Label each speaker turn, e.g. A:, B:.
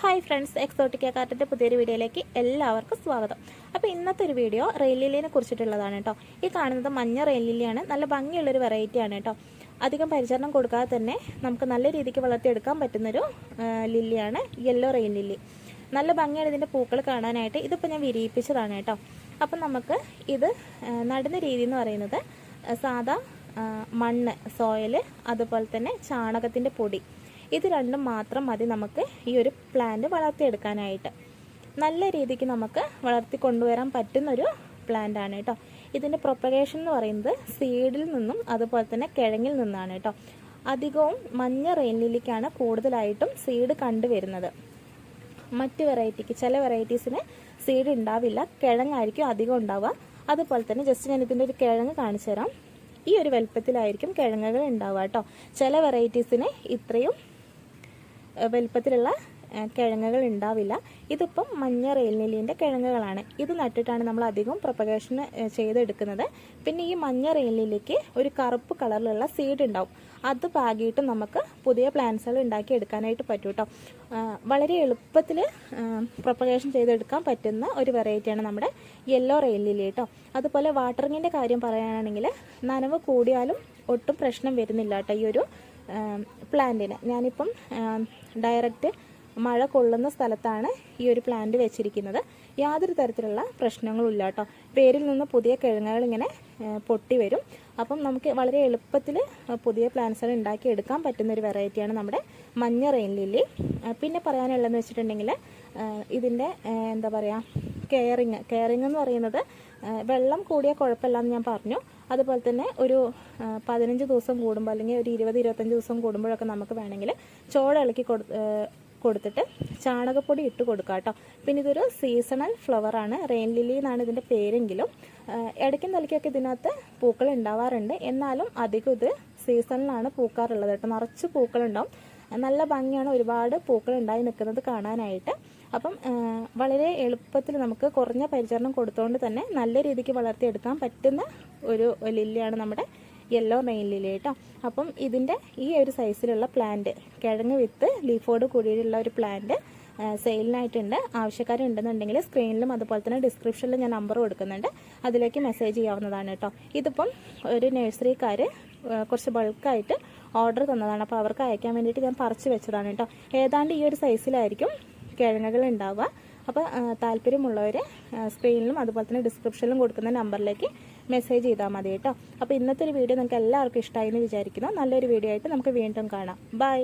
A: Hi friends exotic കാർട്ടിന്റെ പുതിയൊരു വീഡിയോയിലേക്ക് എല്ലാവർക്കും സ്വാഗതം. അപ്പോൾ ഇന്നത്തെ ഒരു വീഡിയോ റെയിൽ കുറിച്ചിട്ടുള്ളതാണ് കേട്ടോ. ഈ കാണുന്നത് മഞ്ഞ റെയിൽ ലില്ലിയാണ് നല്ല ഭംഗിയുള്ളൊരു വെറൈറ്റിയാണ് കേട്ടോ. അധികം പരിചരണം കൊടുക്കാതെ തന്നെ നമുക്ക് നല്ല രീതിക്ക് വളർത്തിയെടുക്കാൻ പറ്റുന്നൊരു ലില്ലിയാണ് യെല്ലോ റെയിൽ ലില്ലി നല്ല ഭംഗിയാണ് ഇതിന്റെ പൂക്കൾ കാണാനായിട്ട്. ഇതിപ്പോൾ ഞാൻ വിരിയിപ്പിച്ചതാണ് കേട്ടോ. അപ്പം നമുക്ക് ഇത് നടുന്ന രീതി എന്ന് പറയുന്നത് സാധാ മണ്ണ് സോയൽ അതുപോലെ തന്നെ ചാണകത്തിന്റെ പൊടി. ഇത് രണ്ടും മാത്രം മതി നമുക്ക് ഈ ഒരു പ്ലാന്റ് വളർത്തിയെടുക്കാനായിട്ട്. നല്ല രീതിക്ക് നമുക്ക് വളർത്തി കൊണ്ടുവരാൻ പറ്റുന്നൊരു പ്ലാന്റ് ആണ് കേട്ടോ. ഇതിന്റെ പ്രൊപ്പഗേഷൻ എന്ന് പറയുന്നത് സീഡിൽ നിന്നും അതുപോലെ തന്നെ കിഴങ്ങിൽ നിന്നാണ് കേട്ടോ. അധികവും മഞ്ഞ റെയിൻ ലില്ലിക്കാണ് കൂടുതലായിട്ടും സീഡ് കണ്ടുവരുന്നത്. മറ്റ് വെറൈറ്റിക്ക് ചില വെറൈറ്റീസിന് സീഡ് ഉണ്ടാവില്ല കിഴങ്ങായിരിക്കും അധികം ഉണ്ടാവുക. അതുപോലെ തന്നെ ജസ്റ്റ് ഞാൻ ഇതിന്റെ ഒരു കിഴങ്ങ് കാണിച്ചു തരാം ഈ ഒരു വലുപ്പത്തിലായിരിക്കും കിഴങ്ങുകൾ ഉണ്ടാവുക കേട്ടോ. ചില വെറൈറ്റീസിന് ഇത്രയും വലുപ്പത്തിലുള്ള കിഴങ്ങുകൾ ഉണ്ടാവില്ല. ഇതിപ്പം മഞ്ഞ റെയിൽനെല്ലിന്റെ കിഴങ്ങുകളാണ്. ഇത് നട്ടിട്ടാണ് നമ്മൾ അധികം പ്രൊപ്പഗേഷൻ ചെയ്തെടുക്കുന്നത്. പിന്നെ ഈ മഞ്ഞ റെയിൽനെല്ലിക്ക് ഒരു കറുപ്പ് കളറിലുള്ള സീഡ് ഉണ്ടാവും. അത് പാകിയിട്ട് നമുക്ക് പുതിയ പ്ലാന്റ്സുകൾ ഉണ്ടാക്കി എടുക്കാനായിട്ട് പറ്റും കേട്ടോ വളരെ എളുപ്പത്തിൽ പ്രൊപ്പഗേഷൻ ചെയ്തെടുക്കാൻ പറ്റുന്ന ഒരു വെറൈറ്റിയാണ് നമ്മുടെ യെല്ലോ റെയിൽനെല്ലി കേട്ടോ അതുപോലെ വാട്ടറിങ്ങിന്റെ കാര്യം പറയുകയാണെങ്കിൽ നനവ് കൂടിയാലും ഒട്ടും പ്രശ്നം വരുന്നില്ല കേട്ടോ ഈ ഒരു പ്ലാന്റിന്. ഞാനിപ്പം ഡയറക്റ്റ് മഴ കൊള്ളുന്ന സ്ഥലത്താണ് ഈ ഒരു പ്ലാന്റ് വെച്ചിരിക്കുന്നത്. യാതൊരു തരത്തിലുള്ള പ്രശ്നങ്ങളും ഇല്ല കേട്ടോ. പേരിൽ നിന്ന് പുതിയ കിഴങ്ങുകൾ ഇങ്ങനെ പൊട്ടി വരും. അപ്പം നമുക്ക് വളരെ എളുപ്പത്തിൽ പുതിയ പ്ലാന്റ്സുകൾ ഉണ്ടാക്കി എടുക്കാൻ പറ്റുന്ന ഒരു വെറൈറ്റിയാണ് നമ്മുടെ മഞ്ഞ റെയിൻ ലില്ലി പിന്നെ പറയാനുള്ളതെന്ന് വെച്ചിട്ടുണ്ടെങ്കിൽ ഇതിന്റെ എന്താ പറയുക കെയറിങ് കെയറിങ് എന്ന് പറയുന്നത് വെള്ളം കൂടിയ കുഴപ്പമില്ലാന്ന് ഞാൻ പറഞ്ഞു. അതുപോലെ തന്നെ ഒരു പതിനഞ്ച് ദിവസം കൂടുമ്പോൾ അല്ലെങ്കിൽ ഒരു ഇരുപത് ഇരുപത്തഞ്ച് ദിവസം കൂടുമ്പോഴൊക്കെ നമുക്ക് വേണമെങ്കിൽ ചോള ഇളക്കി കൊടു കൊടുത്തിട്ട് ചാണകപ്പൊടി ഇട്ട് കൊടുക്കുക കേട്ടോ. പിന്നെ ഇതൊരു സീസണൽ ഫ്ലവറാണ് റെയിൻ ലില്ലി എന്നാണ് ഇതിന്റെ പേരെങ്കിലും. ഇടയ്ക്കും തലയ്ക്കൊക്കെ ഇതിനകത്ത് പൂക്കൾ ഉണ്ടാവാറുണ്ട്. എന്നാലും അധികം ഇത് സീസണിലാണ് പൂക്കാറുള്ളത് കേട്ടോ. നിറച്ച് പൂക്കളുണ്ടാവും. നല്ല ഭംഗിയാണ് ഒരുപാട് പൂക്കൾ ഉണ്ടായി നിൽക്കുന്നത് കാണാനായിട്ട്. അപ്പം വളരെ എളുപ്പത്തിൽ നമുക്ക് കുറഞ്ഞ പരിചരണം കൊടുത്തുകൊണ്ട് തന്നെ നല്ല രീതിക്ക് വളർത്തിയെടുക്കാൻ പറ്റുന്ന ഒരു ലില്ലിയാണ് നമ്മുടെ യെല്ലോ റെയിൻ ലില്ലി കേട്ടോ. അപ്പം ഇതിന്റെ ഈ ഒരു സൈസിലുള്ള പ്ലാന്റ് കിഴങ്ങ് വിത്ത് ലീഫോട് കൂടിയുള്ള ഒരു പ്ലാന്റ് സെയിലിനായിട്ടുണ്ട്. ആവശ്യക്കാരുണ്ടെന്നുണ്ടെങ്കിൽ സ്ക്രീനിലും അതുപോലെ തന്നെ ഡിസ്ക്രിപ്ഷനിലും ഞാൻ നമ്പർ കൊടുക്കുന്നുണ്ട്. അതിലേക്ക് മെസ്സേജ് ചെയ്യാവുന്നതാണ് കേട്ടോ. ഇതിപ്പം ഒരു നഴ്സറിക്കാർ കുറച്ച് ബൾക്കായിട്ട് ഓർഡർ തന്നതാണ്. അപ്പോൾ അവർക്ക് അയക്കാൻ വേണ്ടിയിട്ട് ഞാൻ പറിച്ചു വെച്ചതാണ് കേട്ടോ. ഏതാണ്ട് ഈ ഒരു സൈസിലായിരിക്കും കിഴങ്ങുകൾ ഉണ്ടാവുക. അപ്പോൾ താല്പര്യമുള്ളവർ സ്ക്രീനിലും അതുപോലെ തന്നെ ഡിസ്ക്രിപ്ഷനിലും കൊടുക്കുന്ന നമ്പറിലേക്ക് മെസ്സേജ് ചെയ്താൽ മതി കേട്ടോ. അപ്പോൾ ഇന്നത്തെ ഒരു വീഡിയോ നിങ്ങൾക്ക് എല്ലാവർക്കും ഇഷ്ടമായി എന്ന് വിചാരിക്കുന്നു. നല്ലൊരു വീഡിയോ ആയിട്ട് നമുക്ക് വീണ്ടും കാണാം. ബൈ